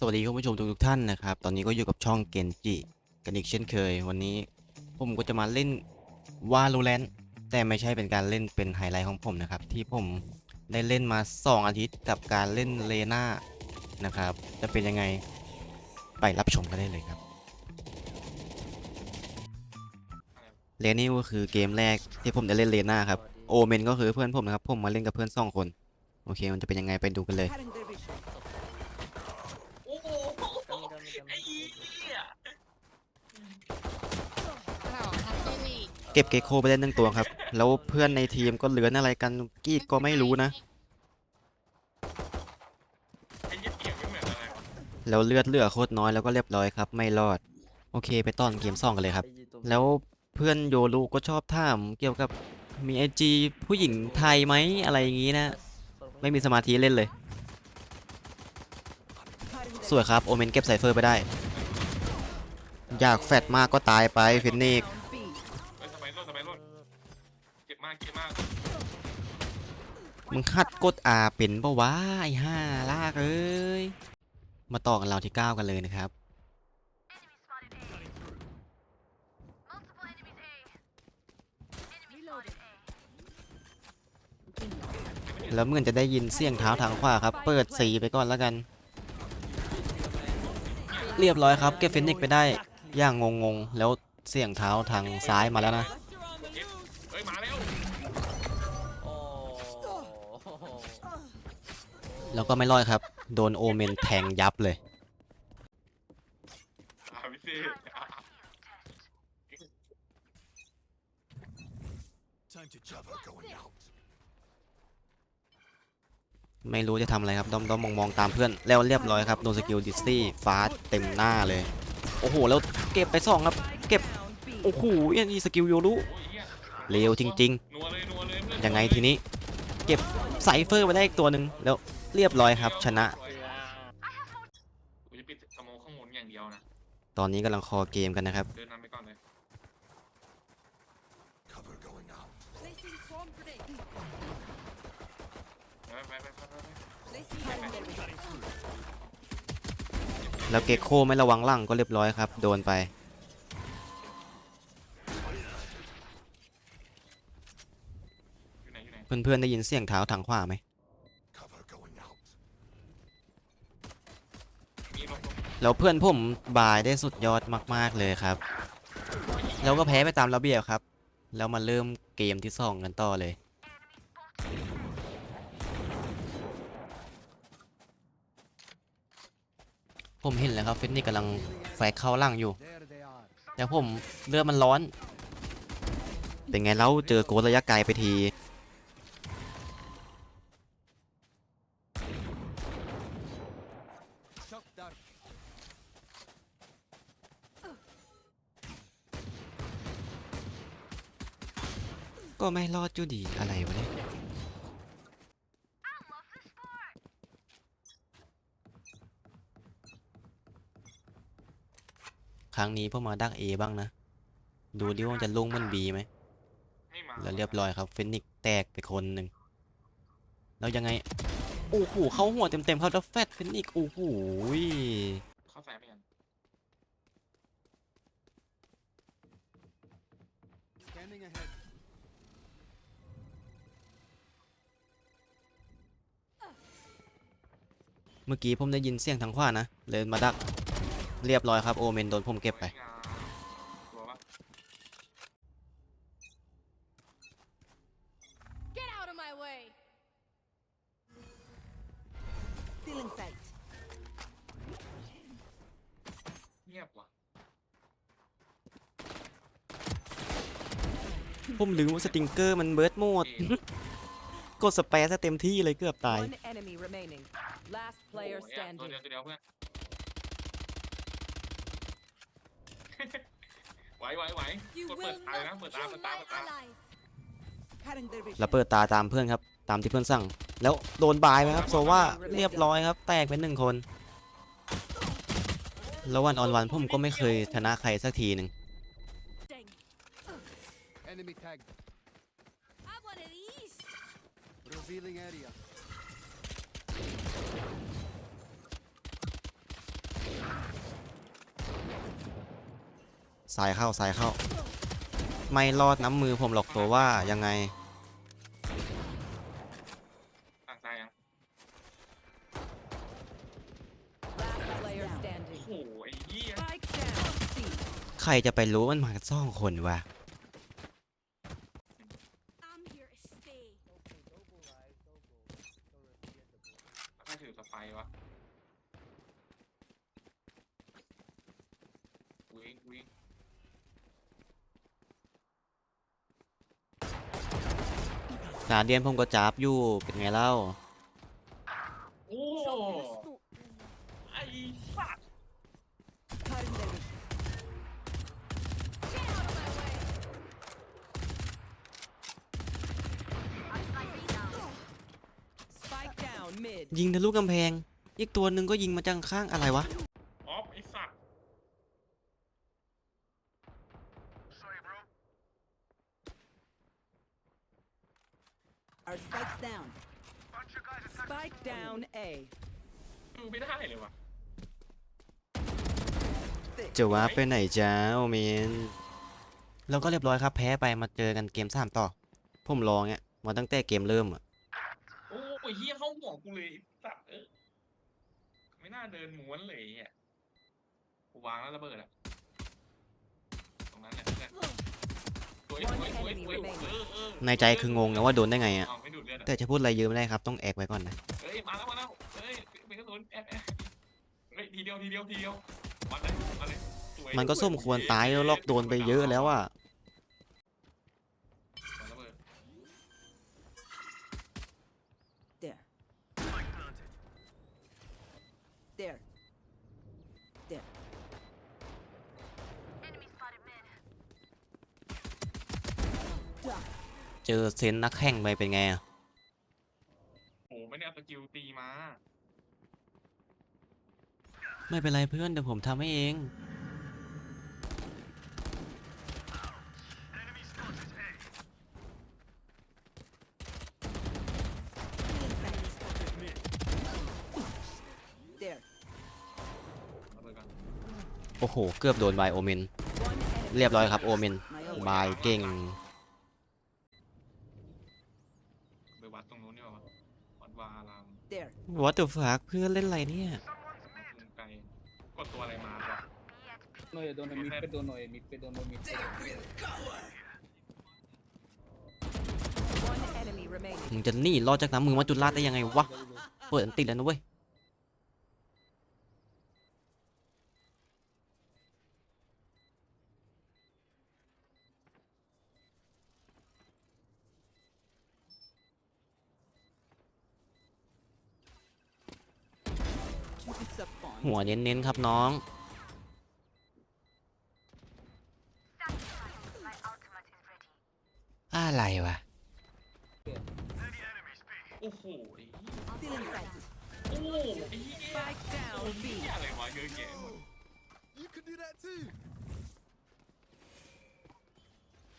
สวัสดีคุณผู้ชมทุกๆท่านนะครับ ตอนนี้ก็อยู่กับช่องเกนจิกันอีกเช่นเคย วันนี้ผมก็จะมาเล่น Valorant แต่ไม่ใช่เป็นการเล่นเป็นไฮไลท์ของผมนะครับ ที่ผมได้เล่นมา 2 อาทิตย์กับการเล่นเลน่านะครับ จะเป็นยังไงไปรับชมกันได้เลยครับเลนี่ก็คือเกมแรกที่ผมได้เล่นเลน่าครับโอเมนก็คือเพื่อนผมนะครับ ผมมาเล่นกับเพื่อนสองคน โอเค มันจะเป็นยังไงไปดูกันเลย Cutting their vision. โอ้โหไอ้เหี้ย เก็บเกโคไปเล่นหนึ่งตัวครับ แล้วเพื่อนในทีมก็เหลือนอะไรกันกี้ก็ไม่รู้นะ ไอ้เหี้ยเสียงไม่เหมือนอะไรวะแล้วเลือดเหลือโคตรน้อยแล้วก็เรียบร้อยครับ ไม่รอด โอเค ไปต้อนเกมซ่องกันเลยครับ แล้วเพื่อนโยรูก็ชอบถามเกี่ยวกับมีไอจีผู้หญิงไทยไหมอะไรอย่างงี้นะ ไม่มีสมาธิเล่นเลย สวยครับ โอเมนเก็บไซเฟอร์ไปได้ อยากแฟดมากก็ตายไปฟินนิ มึงคัดกดอาเป็นปะวะไอ้ห่าลากเอ้ย มาต่อกันเราที่9กันเลยนะครับ แล้วเมื่อนจะได้ยินเสียงเท้าทางขวาครับ เปิดสีไปก่อนแล้วกัน เรียบร้อยครับ เก็บฟินิกไปได้ อย่างงงๆ แล้วเสียงเท้าทางซ้ายมาแล้วนะ แล้วก็ไม่รอดครับ โดนโอเมนแทงยับเลย อ่าพิเศษอะ Time to cover going out. ไม่รู้จะทำอะไรครับด้อมด้อมมองมองๆตามเพื่อน แล้วเรียบร้อยครับ โดนสกิลดิสตี้ฟาสเต็มหน้าเลย โอ้โห แล้วเก็บไปสองครับ เก็บ Down B. โอ้โหอันนี้สกิลโยรุโอ้ยเหี้ยเร็วจริง นัวเลยนัวเลยเพื่อนๆ ยังไงทีนี้ เก็บ ไซเฟอร์ไปได้อีกตัวหนึ่งแล้วเรียบร้อยครับชนะ กูจะปิดสโมองข้างบนอย่างเดียวนะ ตอนนี้กำลังคอเกมกันนะครับ เดินนำไปก่อนเลย Cover going out. ไปไปไปไปไปไป Cutting their vision. แล้วเกโคไม่ระวังหล่างก็เรียบร้อยครับ โดนไป เพื่อนๆได้ยินเสียงเท้าทางขวาไหม Cover going out. มีลงลงแล้วเพื่อนผมบายได้สุดยอดมากๆเลยครับ แล้วก็แพ้ไปตามระเบียบครับ แล้วมาเริ่มเกมที่สองกันต่อเลยผมเห็นแล้วครับเฟนนี่กำลังแฝกเข้าล่างอยู่ There they are. แล้วผมเลือดมันร้อน เป็นไงแล้วเจอโกดระยะไกลไปที ไม่รอดอยู่ดีอะไรวะเนี่ยครั้งนี้พวกมาดักเอบ้างนะ ดูดิว่าจะลงมันบีไหมแล้วเรียบร้อยครับเฟนิกแตกไปคนหนึ่งแล้วยังไง โอ้โหเข้าหัวเต็มๆครับแล้วแฟดเฟนิกโอ้โหเข้าใส่ไปยัง เมื่อกี้ผมได้ยินเสียงทางขวานะ เลยมาดัก เรียบร้อยครับโอเมนโดนผมเก็บไปตัวปะ Get out of my way! Still in sight. เงียบว่ะผมลืมว่าสติงเกอร์มันเบิร์ดโหมด กดสเปซซะเต็มที่เลยเกือบตาย One enemy remaining. Last โอ้ player ยตัว standing. เดียวตัวเดียวเพื่อน ไหวไหวไหว You กดเปิด will ตาเลยนะ not เปิดตา kill เปิดตา my เปิดตา allies! Cutting their vision. แล้วเปิดตาตามเพื่อนครับ ตามที่เพื่อนสั่ง แล้วโดนบายไหมครับ โซว่าเรียบร้อยครับ แตกเป็นหนึ่งคน แล้ววันออนวันผมก็ไม่เคยชนะใครสักทีหนึ่ง Dang. Enemy tagged. Revealing area. สายเข้าสายเข้า ไม่รอดน้ำมือผมหรอกตัวว่ายังไง ต่าใครจะไปรู้มันมากันสองคนวะ กาเดียนผมก็จับอยู่เป็นไงเล่าโอ้ไอ้สัตว์ยิงทะลุกำแพง อีกตัวหนึ่งก็ยิงมาจังข้างอะไรวะ ออฟไอ้สัตว์ Our spikes down. Spike down A. ดูไม่ได้เลยวะจะว้าไปไหนจ้าโอเมนแล้วก็เรียบร้อยครับแพ้ไปมาเจอกันเกมสามต่อ ผมรอเงี้ยมาตั้งแต่เกมเริ่มอะโอ้ยเหี้ยเข้าหัวกูเลยไอ้สัตว์เออไม่น่าเดินม้วนเลยอะกูวางแล้วระเบิดอะตรงนั้นแหละเนี่ยส วยสวยสวยสวยเออเออในใจคืองงนะว่าโดนได้ไงอะอ้าวไม่ดูดเลือดอะแต่จะพูดอะไรเยอะไม่ได้ครับ ต้องแอกไว้ก่อนนะ เฮ้ยมาแล้วมาแล้วเฮ้ยเป็นกระสุนแอบแอบเฮ้ยทีเดียวทีเดียวทีเดียวมาเลยมาเลยสวยมันก็สมควรตายแล้วลอกโดนไปเยอะแล้วอะ อเซนนักแข่งไปเป็นไงอะโอ้ไม่ได้เอาสกิลตีมา ไม่เป็นไรเพื่อนเดี๋ยวผมทำให้เอง There. ระเบิดกันโอ้โห เกือบโดนบายโอเมน One enemy. เรียบร้อยครับโอเมน My ult. บายเก่ง ไปวัดตรงนู้นนี่หว่าวัดวาอาราม There. What the fuck เพื่อนเล่นอะไรเนี่ยมุมไกลกดตัวอะไรมาจ้ะ No, yo dono mi pe dono mi pe dono mi pe. One enemy remaining. มึงจะหนีรอดจากน้ำมือมาจุดลาดได้ยังไงวะ เปิดอันติดแล้วนะเว้ย หัวเน้นๆครับน้องอะไรวะโอ้โหไอ้เหี้ย Still in sight. โอ้โหไอ้เหี้ย Spike โอ้ down เหี้ B. ยอะไรวะเยอะแยะหมด You can do that too.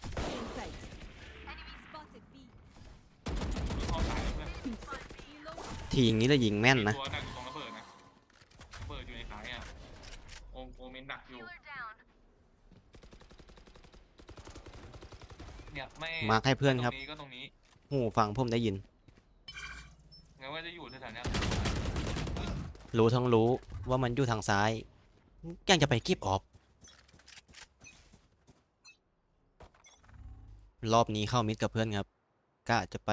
Still in sight. Enemy spotted B. เข้าสายแล้วเพื่อน Reload. ทีอย่างนี้จะยิงแม่นนะตัวดักอยู่ตรงระเบิดนะระเบิดอยู่ในสายอะโอโอเมนดักอยู่ เนี่ยไม่มาร์คให้เพื่อนครับตรงนี้ก็ตรงนี้หูฟังผมได้ยินงั้นว่าจะอยู่แถวๆเนี้ยรู้ทั้งรู้ว่ามันอยู่ทางซ้ายยังจะไปกีบออฟรอบนี้เข้ามิดกับเพื่อนครับกะจะไป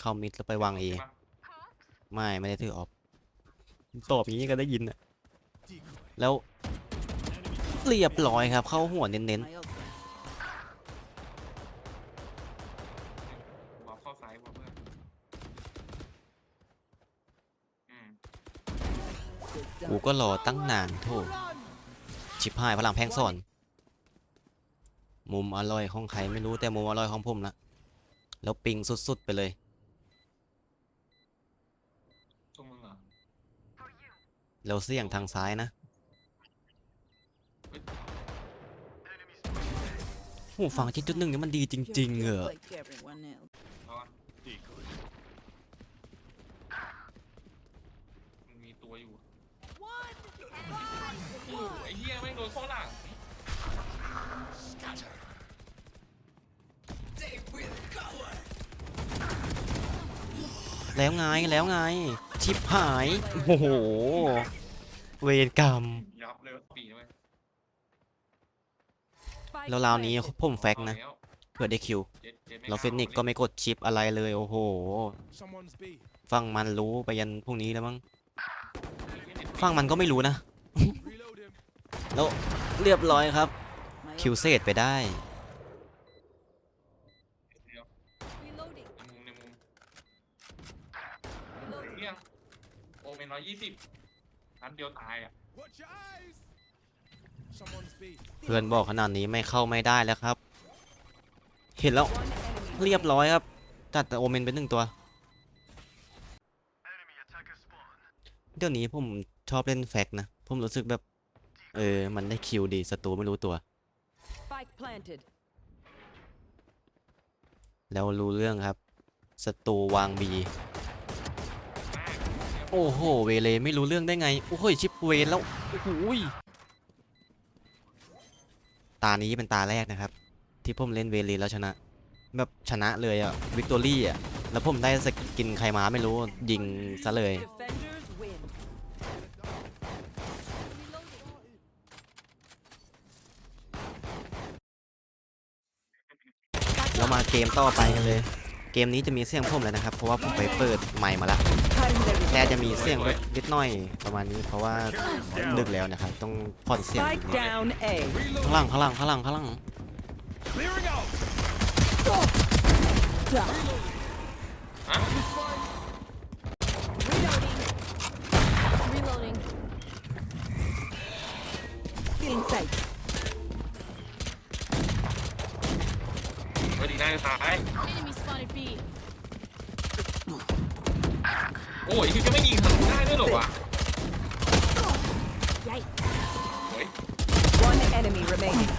เข้ามิดแล้วไปวางเอใช่ปะไม่ไม่ได้ถือออฟตอบอย่างนี้ก็ได้ยินอะ Decoy. แล้วเรียบร้อยครับ เข้าหัวเน้น My ult. วางเข้าซ้ายว่ะเพื่อนอืม ๆ กูก็รอตั้งนานโถชิบหายพลังแพงสอน มุมอร่อยของใครไม่รู้แต่มุมอร่อยของผมละแล้วปิงสุดๆไปเลยตรงมึงเหรอแล้วเสี่ยงทางซ้ายนะเฮ้ยหูฟังที่จุดหนึ่งนี่มันดีจริง ๆเหรอ Like everyone else. เอาวะ Decoy. มันมีตัวอยู่ One. โอ้โหไอ้เหี้ยไม่งโด นเข้าหลัง แล้วไงแล้วไง ชิบหาย โอ้โห เวรกรรม ยับเลยปีนะเว้ย Spike แล้วราวนี้ planted. ผมแฟกนะเอาแล้วเพื่อได้คิวเจ็ดจ็ดไม่เราอาเฟนิกก็ไม่กดชิปอะไรเลย โอ้โห Someone's B. ฟังมันรู้ไปยันพรุ่งนี้แล้วมั้งไม่เน็ตฟังมันก็ไม่รู้นะ Reload him. แล้วเรียบร้อยครับ My คิวเซตไปได้เดียว Reloading. ในมุมในมุม Reloading. เนี่ยโอเป็นร้อยยี่สิบนัดเดียวตายอะ Watch your eyes. Someone's B. เพื่อนบอกขนาดนี้ไม่เข้าไม่ได้แล้วครับ เห็นแล้ว One enemy เรียบร้อยครับจัดแต่โอเมนเป็นหนึ่งตัว เดี๋ยวนี้ผมชอบเล่นแฟกนะ ผมรู้สึกแบบ เออ มันได้คิวดีศัตรูไม่รู้ตัว Spike planted. แล้วรู้เรื่องครับศัตรูวางบี โอ้โห เวเลไม่รู้เรื่องได้ไง โอ้โหชิปเวนแล้ว โอ้โหยตานี้เป็นตาแรกนะครับ ที่ผมเล่นเวเลแล้วชนะ แบบชนะเลยอะวิกตอรี่อะแล้วผมได้สกินใครมาไม่รู้ยิงซะเลย เรามาเกมต่อไปกันเลย เกมนี้จะมีเสียงผมเลยนะครับ เพราะว่าผมไปเปิดใหม่มาแล้วแค่จะมีเสียงแบบนิดหน่อยประมาณนี้เพราะว่าดึกแล้วนะครับ ต้องผ่อนเสียงนิด Spike นึง down A. ข้างล่างข้างล่างข้างล่างข้างล่าง Clearing out. อะ Reloading. Feeling safe. ก็ดีได้ตาย Enemy spotted B. โอ้ยคือจะไม่ยิงทะลุได้ด้วยเหรอวะ Yikes. โอ้ย One enemy remaining.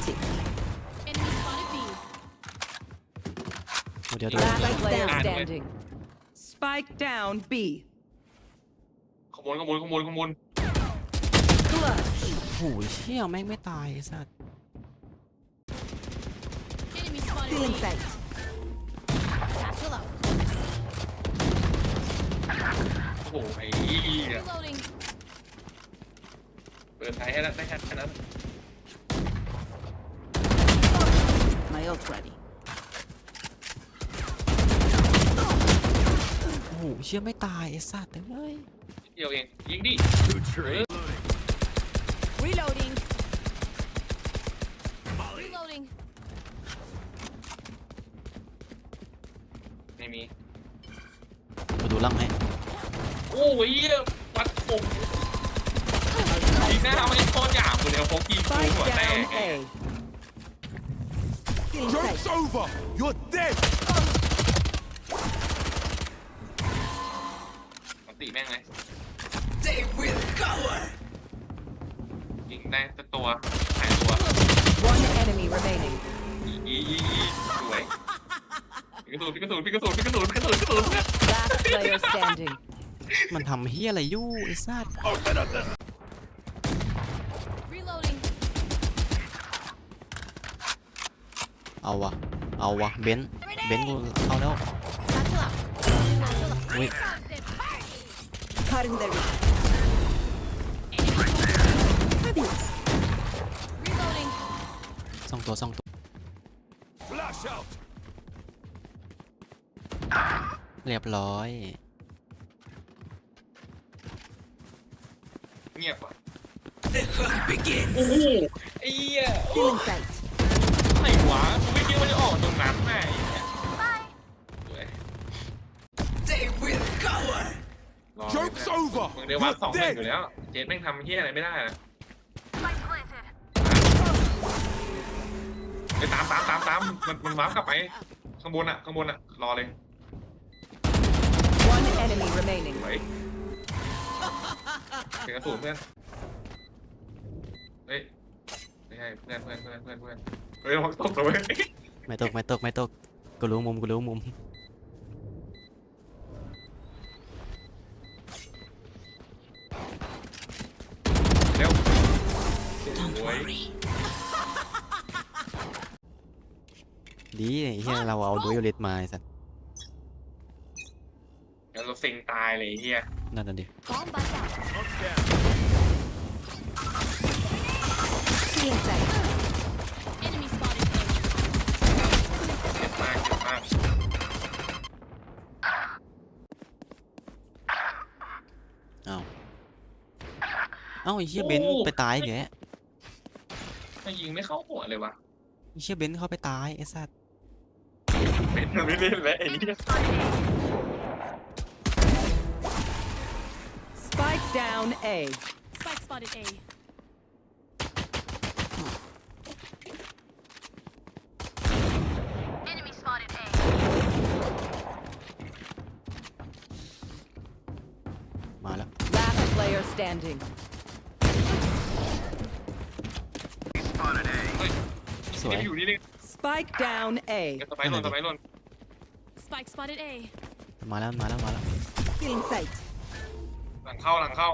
Enemy spotted B. เดี๋ยวเดี๋ยว Last player down. standing. Spike down B. ขโมยขโมยขโมยขโมย Clutch. โอ้โหเชี่ยแม่งไม่ตายไอ้สัตว์ Enemy spotted Feeling B. safe. Satchel out. โอ้โหไอ้เหี้ย Reloading. เปิดไทยให้แล้วได้แค่นั้น My ult ready. โอ้โหเชี่ยไม่ตายไอ้สัตว์เอ้ยเดียวเองยิงดิ Good trade. Reloading. Reloading. โอ้ยเหี้ยวัดผมยิงหน้าไม่โคตรหยาบกูเลยพกยิงกู Spike หัวแตก down A. Feeling safe. Joke's over. You're dead. ปกติแม่งเลยยิงได้สักตัวหายตัว One enemy remaining. อีอีอีอีสวยพี่กระสุนพี่กระสุนพี่กระสุนพี่กระสุนพี่กระสุนพี่กระสุน Last player standing. มันทำเฮียอะไรอยู่ไอ้สัตว์ Reloading. เอาวะเอาวะเบนซ์เบนซ์กูเอาแล้ว Satchel out. Satchel out. Wait. Cutting the reach. Reloading. สองตัวสองตัว Flash out. เรียบร้อย เงียบว่ะโอ้โหไอ้เหี้ย Feeling safe. ไหนวะกูไม่คิดว่าจะออกตรงนั้นแม่ไอ้เหี้ยสวยรอเลย Joke's over. มึงเดี๋ยววัด You're สองหนึ่ง dead. อยู่แล้ว เจนแม่งทำเฮี้ยอะไรไม่ได้นะไปตามตามตามตามมันมันวาร์ปกลับไปข้างบนอะข้างบนอะรอเลย One enemy remaining. สวย เสียงกระสุนเพื่อน เฮ้ยไม่ใช่เพื่อนเพื่อนเพื่อนเพื่อนเพื่อนเฮ้ยระวังตกเลยไม่ตกไม่ตกไม่ตกกูรู้มุมกูรู้มุมเร็วสวยดีไอ้เฮียเราเอาดูเอลิทมาไอ้สัสเดี๋ยวเราเซ็งตายเลยไอ้เฮียนั่นน่ะดิ Bomb buddy out. Smoke's down. Feeling safe. Enemy spotted. เจ็บมากเจ็บมาก เอาเอ้าไอ้เฮียเบนซ์ไปตายอีกแกถ้ายิงไม่เข้าหัวเลยวะไอ้เฮียเบนซ์เข้าไปตายไอ้สัสเป็นไม่เล่นแล้วไอ้เหี้ย Spike down A. Spike spotted A. มาแล้ว Last player standing. สวย เดี๋ยวอยู่นี่นึง Spike down A. เดี๋ยวสไปร์หล่นสไปร์หล่น Spike spotted A. มาแล้วมาแล้วมาแล้ว Feeling sight. หลังเข้าหลังเข้า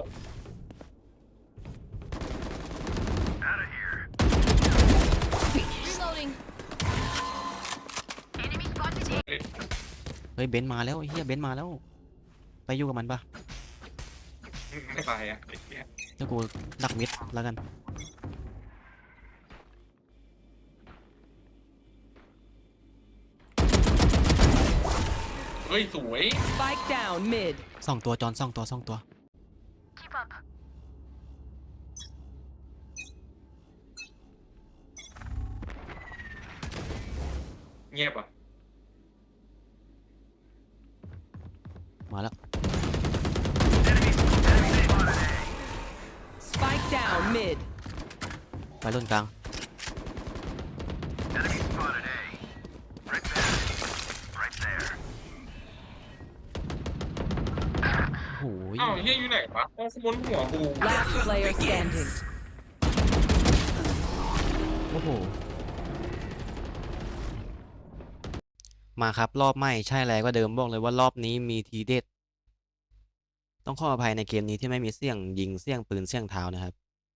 Reloading. เฮ้ยเบนซ์มาแล้วไอ้เฮียเบนซ์มาแล้ว ไปอยู่กับมันปะไม่ไปอะไอ้เหี้ยแล้วกูดักมิดแล้วกัน เฮ้ยสวย Spike down mid. สองตัวจอนสองตัวสองตัว งียบอะมาแล้ว Spike down mid. ไปรุ่นกลาง โอ้ยอ้าวเฮียอยู่ไหนวะโอ้ขบวนหัวกู Last player standing. โอ้โห มาครับ รอบไหม่ใช่แล้วก็เดิมบอกเลยว่ารอบนี้มีทีเด็ด ต้องขออภัยในเกมนี้ที่ไม่มีเสี่ยงยิงเสี่ยงปืนเสี่ยงเท้านะครับ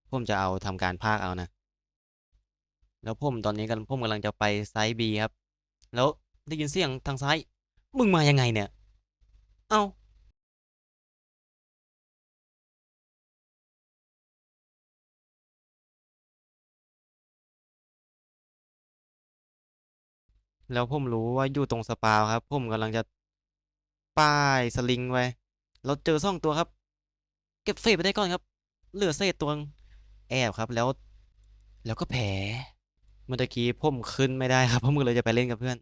ผมจะเอาทำการพากเอานะ แล้วผมตอนนี้กันผมกำลังจะไปไซส์บีครับ แล้วได้ยินเสียงทางซ้าย มึงมายังไงเนี่ย เอ้า แล้วผมรู้ว่าอยู่ตรงสปาวครับ ผมกำลังจะป้ายสลิงไว้เราเจอซ่องตัวครับ เก็บเศษไปได้ก่อนครับ เหลือเศษตัวแอบครับ แล้ว แล้วก็แผลเมื่อตะกี้ผมขึ้นไม่ได้ครับเพราะมึงเลยจะไปเล่นกับเพื่อน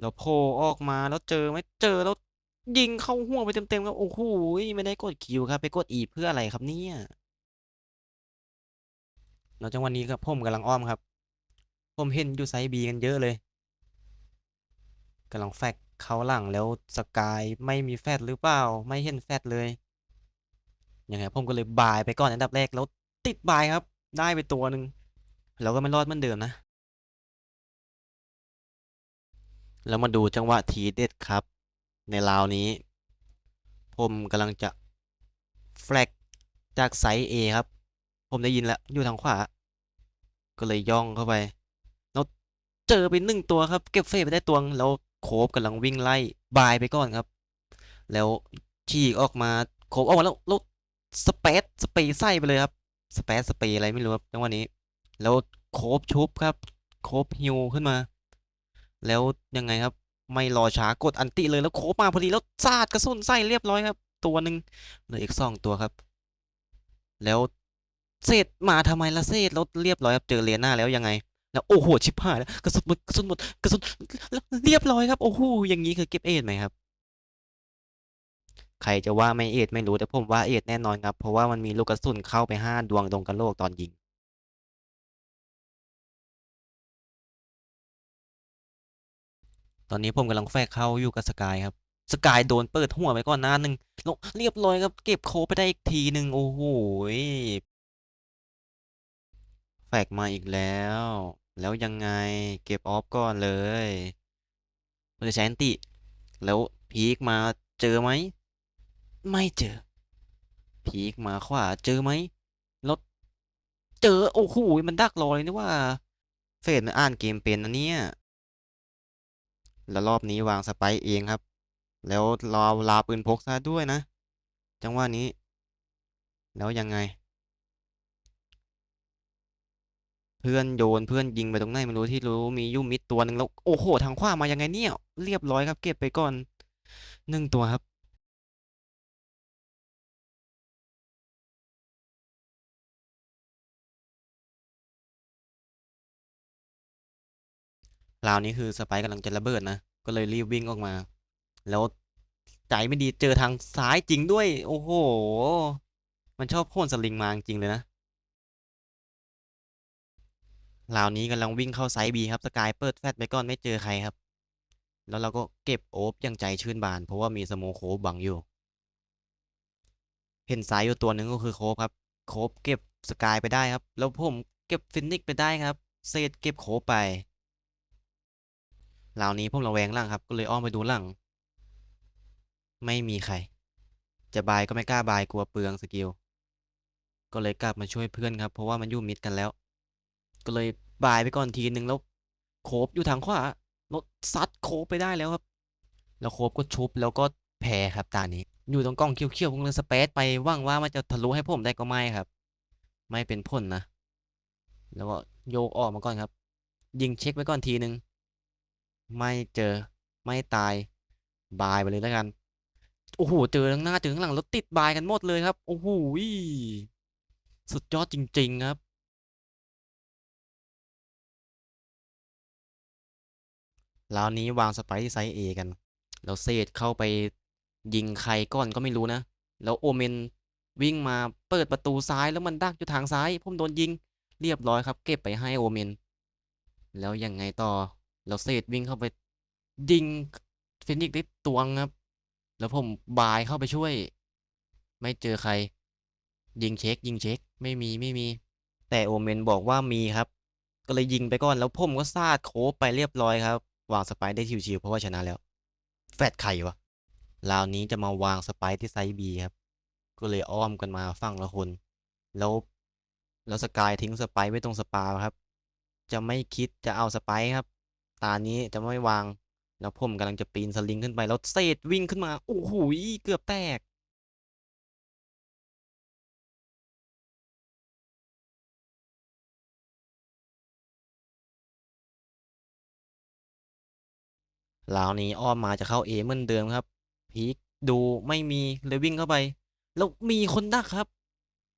แล้วโผล่ออกมาแล้วเจอไหมเจอแล้ว ยิงเข้าหัวไปเต็มๆครับ โอ้โหไม่ได้กดคิวครับ ไปกดอีเพื่ออะไรครับเนี่ยแล้วจังวะนี้ครับผมกำลังอ้อมครับ ผมเห็นอยู่ไซบีกันเยอะเลยกำลังแฟกเขาหลังแล้วสกายไม่มีแฟดหรือเปล่า ไม่เห็นแฟดเลยยังไงผมก็เลยบายไปก่อนอันดับแรกแล้วติดบายครับ ได้ไปตัวหนึ่งแล้วก็ไม่รอดเหมือนเดิมนะ แล้วมาดูจังหวะทีเด็ดครับ ในราวนี้ ผมกำลังจะแฟลกจากไซส์ A ครับ ผมได้ยินแล้ว อยู่ทางขวา ก็เลยย่องเข้าไป แล้วเจอไปหนึ่งตัวครับ เก็บเฟสไปได้ตัวงแล้วโคบกำลังวิ่งไล่บายไปก่อนครับ แล้วฉีกออกมาโคบออกมาแล้วแล้วสเปซสเปรย์ใส่ไปเลยครับสเปซสเปรย์อะไรไม่รู้ครับจังหวะนี้ แล้วโคบชุบครับ โคบฮิวขึ้นมา แล้วยังไงครับ ไม่รอช้ากดอันติเลยแล้วโคบมาพอดีแล้วซาดกระสุนใส่เรียบร้อยครับ ตัวหนึ่งเหลืออีกสองตัวครับ แล้วเศษมาทำไมละเศษแล้วเรียบร้อยครับเจอเลียน่าแล้วยังไง แล้วโอ้โหชิบหายแล้วกระสุนหมดกระสุนหมดกระสุนเรียบร้อยครับโอ้โหอย่างนี้คือเก็บเอทไหมครับ ใครจะว่าไม่เอทไม่รู้แต่ผมว่าเอทแน่นอนครับ เพราะว่ามันมีลูกกระสุนเข้าไปห้าดวงตรงกระโหลกตอนยิง ตอนนี้ผมกำลังแฟกเข้าอยู่กับสกายครับ สกายโดนเปิดหัวไปก่อนหน้าหนึ่งล้วเรียบร้อยครับ เก็บโคไปได้อีกทีหนึ่งโอ้โหแฟกมาอีกแล้ว แล้วยังไงเก็บออฟก่อนเลยมันจะใช้แอนติแล้วพีคมาเจอไหม ไม่เจอ พีกมาขวาเจอไหมแล้วเจอ โอ้โหมันดักรอเลยนี่ว่า เฟดมันอ่านเกมเป็นนะเนี่ย แล้วรอบนี้วางสไปเองครับ แล้วรอลาปืนพกซะด้วยนะ จังหวะนี้ แล้วยังไง เพื่อนโยนเพื่อนยิงไปตรงไหนไม่รู้ที่รู้มียุ่มิดตัวหนึ่งแล้ว โอ้โห ทางขวามายังไงเนี่ย เรียบร้อยครับ เก็บไปก่อนหนึ่งตัวครับ ราวนี้คือสไปร์กำลังจะระเบิดนะ ก็เลยรีบวิ่งออกมา แล้วใจไม่ดีเจอทางซ้ายจริงด้วย โอ้โห มันชอบโค่นสลิงมาจริงเลยนะราวนี้กำลังวิ่งเข้าไซส์บีครับสกายเปิดแฟลชไปก่อนไม่เจอใครครับ แล้วเราก็เก็บโอบอย่างใจชื่นบาน เพราะว่ามีสโมโคบังอยู่ เห็นซ้ายอยู่ตัวหนึ่งก็คือโคฟครับ โคฟเก็บสกายไปได้ครับ แล้วผมเก็บฟินิกไปได้ครับ เซตเก็บโคฟไป ราวนี้ผมระแวงล่างครับ ก็เลยอ้อมไปดูหลังไม่มีใคร จะบายก็ไม่กล้าบายกลัวเปลืองสกิล ก็เลยกลับมาช่วยเพื่อนครับ เพราะว่ามันยู่มิดกันแล้ว ก็เลยบายไปก่อนทีนึงแล้วโคบอยู่ทางขวารถซัดโคบไปได้แล้วครับ แล้วโคบก็ชุบแล้วก็แพ้ครับตานี้ อยู่ตรงกล้องเขี้ยวๆผมเลยสเปซไปว่างว่ามันจะทะลุให้ผมได้ก็ไม่ครับ ไม่เป็นผลนะ แล้วก็โยกออกมาก่อนครับ ยิงเช็คไว้ก่อนทีนึง ไม่เจอไม่ตายบายไปเลยแล้วกัน โอ้โห เจอทั้งหน้าเจอทั้งหลังแล้วติดบายกันหมดเลยครับ โอ้โหสุดยอดจริง ๆ ครับแล้วนี้วางสไปที่ไซส์ A กัน แล้วเซตเข้าไปยิงใครก่อนก็ไม่รู้นะ แล้วโอเมนวิ่งมาเปิดประตูซ้ายแล้วมันดักอยู่ทางซ้ายผมโดนยิง เรียบร้อยครับ เก็บไปให้โอเมน แล้วยังไงต่อ แล้วเซตวิ่งเข้าไปยิงฟินิกซ์ได้ตวงครับ แล้วผมบายเข้าไปช่วย ไม่เจอใคร ยิงเช็ค ยิงเช็ค ไม่มีไม่มี แต่โอเมนบอกว่ามีครับ ก็เลยยิงไปก่อนแล้วผมก็ซาดโคบไปเรียบร้อยครับ วางสไปได้ชิวๆเพราะว่าชนะแล้ว แฟดใครวะราวนี้จะมาวางสไปที่ไซส์บีครับ ก็เลยอ้อมกันมาฝั่งละคน แล้ว แล้วสกายทิ้งสไปไว้ตรงสปาครับ จะไม่คิดจะเอาสไปครับ ตานี้จะไม่วาง แล้วผมกำลังจะปีนสลิงขึ้นไป แล้วเศษวิ่งขึ้นมา โอ้โหเกือบแตก ลาวนี้อ้อมมาจะเข้าเอเหมือนเดิมครับ พีคดูไม่มีเลยวิ่งเข้าไป แล้วมีคนดักครับ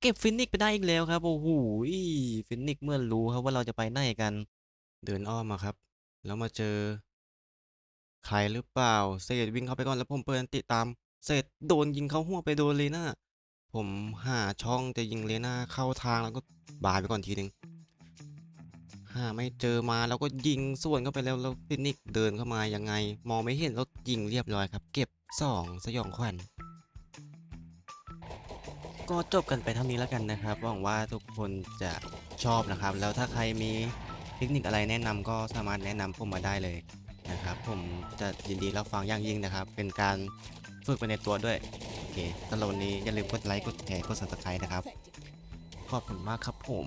เก็บฟินิกไปได้อีกแล้วครับ โอ้โหฟินิกเมื่อรู้ครับว่าเราจะไปไหนกัน เดินอ้อมมาครับ แล้วมาเจอ ใครหรือเปล่าเศษวิ่งเข้าไปก่อนแล้วผมเปิดอันติตามเศษโดนยิงเข้าหัวไปโดนเลน่าผมหาช่องจะยิงเลน่าเข้าทางแล้วก็บายไปก่อนทีหนึ่งหาไม่เจอมาแล้วก็ยิงส่วนเข้าไปแล้วแล้วฟินิกเดินเข้ามายังไง มองไม่เห็นแล้วยิงเรียบร้อยครับ เก็บสองสยองขวัญก็จบกันไปเท่านี้แล้วกันนะครับหวังว่าทุกคนจะชอบนะครับ แล้วถ้าใครมี เทคนิคอะไรแนะนำก็สามารถแนะนำผมมาได้เลยนะครับ ผมจะยินดีรับฟังอย่างยิ่งนะครับ เป็นการฝึกไปในตัวด้วย โอเคสำหรับวันนี้อย่าลืมกดไลค์ กดแชร์ กดซับสไครต์นะครับ ขอบคุณมากครับผม